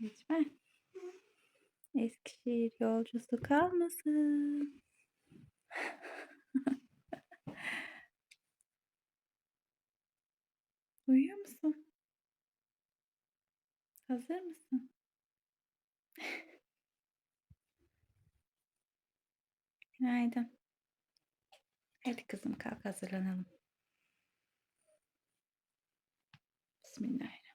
Lütfen. Eskişehir yolcusu kalmasın. Uyuyor musun? Hazır mısın? Günaydın. Hadi kızım kalk hazırlanalım. Bismillahirrahmanirrahim.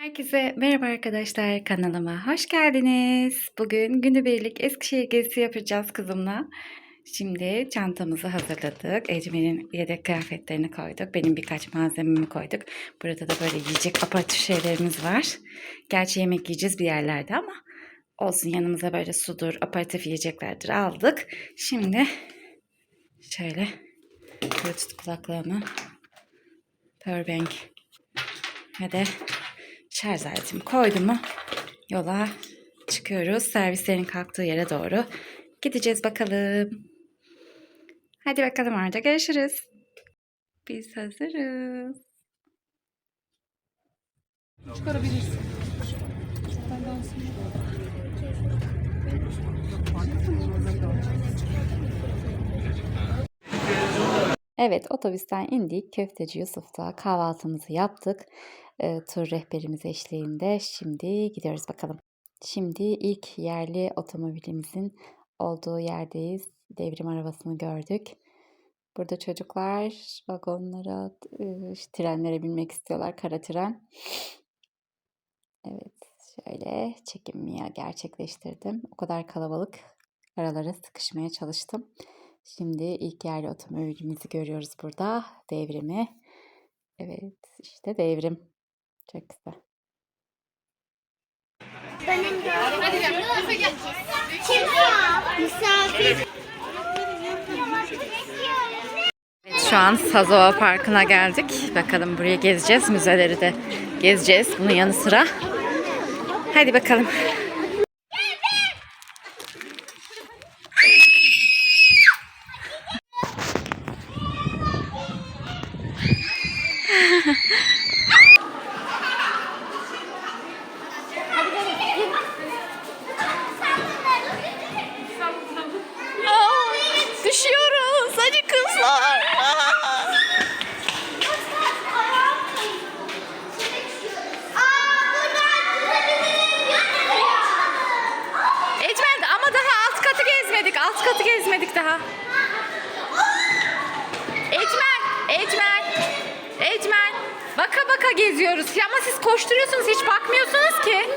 Herkese merhaba arkadaşlar kanalıma hoş geldiniz. Bugün günübirlik Eskişehir gezisi yapacağız kızımla. Şimdi çantamızı hazırladık. Ecmel'in yedek kıyafetlerini koyduk. Benim birkaç malzememi koyduk. Burada da böyle yiyecek aparatif şeylerimiz var. Gerçi yemek yiyeceğiz bir yerlerde ama olsun yanımıza böyle sudur, aparatif yiyeceklerdir aldık. Şimdi şöyle Bluetooth kulaklığımı, powerbank ve de şarj aletimi koydum mu yola çıkıyoruz. Servislerin kalktığı yere doğru gideceğiz bakalım. Hadi bakalım orada görüşürüz. Biz hazırız. Çıkarabilirsin. Evet otobüsten indik. Köfteci Yusuf'ta kahvaltımızı yaptık. E, tur rehberimiz eşliğinde. Şimdi gidiyoruz bakalım. Şimdi ilk yerli otomobilimizin olduğu yerdeyiz. Devrim arabasını gördük. Burada çocuklar vagonlara, işte trenlere binmek istiyorlar. Kara tren. Evet, şöyle çekimimi gerçekleştirdim. O kadar kalabalık aralara sıkışmaya çalıştım. Şimdi ilk yerli otomobilimizi görüyoruz burada. Devrimi. Evet, işte devrim. Çok güzel. Benim gördüğüm Kimse misafir. Evet, şu an Sazova Parkı'na geldik. Bakalım buraya gezeceğiz. Müzeleri de gezeceğiz bunun yanı sıra. Hadi bakalım. Düşüyoruz. Hadi kızlar. Ama daha alt katı gezmedik. Alt katı gezmedik daha. Ecmen, Ecmen, Ecmen. Baka baka geziyoruz. Ama siz koşturuyorsunuz hiç bakmıyorsunuz ki.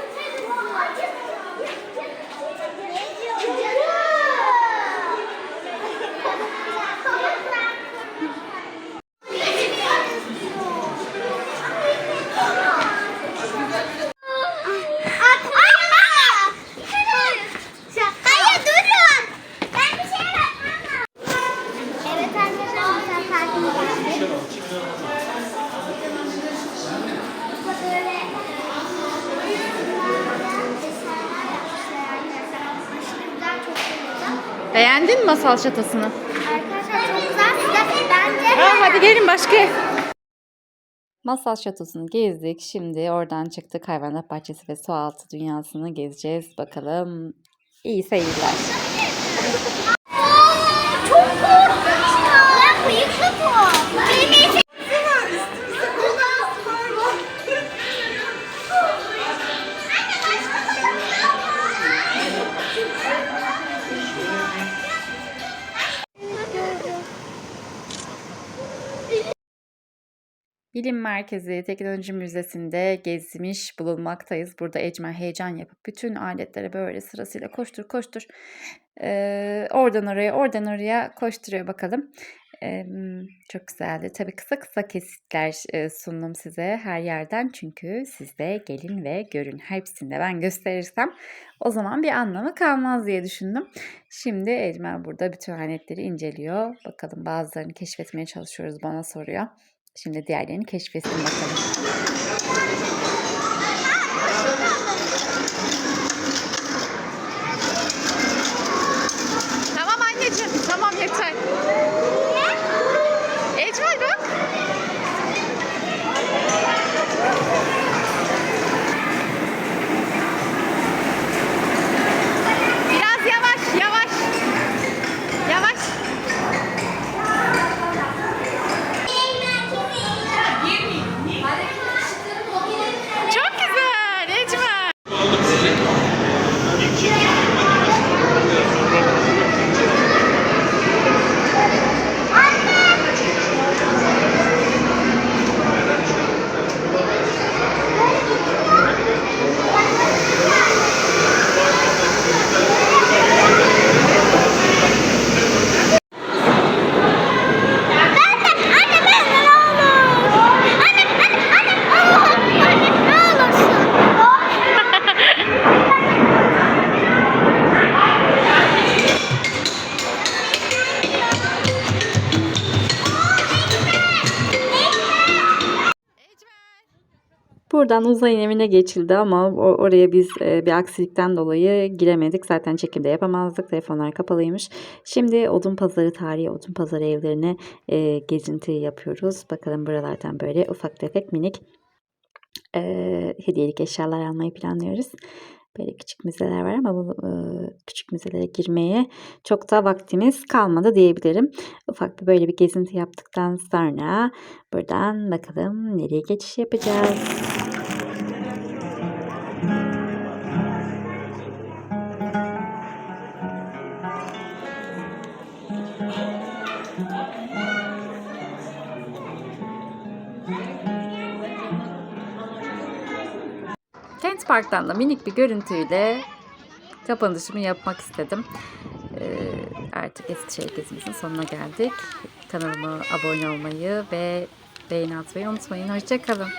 Hayır durun. Ben bir şey yapmam lazım. Evet arkadaşlar misafir parkına geldik. Böyle Aşırı güzel, çok güzel. Beğendin mi masal şatosunu? Arkadaşlar çok güzel. Size bence Ha, hadi gelin başka ev. Masal Şatosu'nu gezdik. Şimdi oradan çıktık. Hayvanat bahçesi ve sualtı dünyasını gezeceğiz. Bakalım. İyi seyirler. Bilim Merkezi Teknoloji Müzesi'nde gezmiş bulunmaktayız. Burada Ecmel heyecan yapıp bütün aletlere böyle sırasıyla koştur koştur. Ee, oradan oraya oradan oraya koşturuyor bakalım. Ee, çok güzeldi. Tabii kısa kısa kesitler sundum size her yerden. Çünkü siz de gelin ve görün. Hepsini de ben gösterirsem o zaman bir anlamı kalmaz diye düşündüm. Şimdi Ecmel burada bütün aletleri inceliyor. Bakalım bazılarını keşfetmeye çalışıyoruz bana soruyor. Şimdi diğerlerini keşfetsin bakalım. Tamam anneciğim, tamam yeter. Buradan uzayın evine geçildi ama oraya biz e, bir aksilikten dolayı giremedik. Zaten çekimde yapamazdık. Telefonlar kapalıymış. Şimdi Odun Pazarı tarihi Odun Pazarı evlerine e, gezinti yapıyoruz. Bakalım buralardan böyle ufak tefek minik e, hediyelik eşyalar almayı planlıyoruz. Böyle küçük müzeler var ama bu e, küçük müzelere girmeye çok da vaktimiz kalmadı diyebilirim. Ufak bir böyle bir gezinti yaptıktan sonra buradan bakalım nereye geçiş yapacağız. Kent Park'tan da minik bir görüntüyle kapanışımı yapmak istedim. Ee, artık Eskişehir gezimizin sonuna geldik. Kanalıma abone olmayı ve beğeni atmayı unutmayın. Hoşçakalın.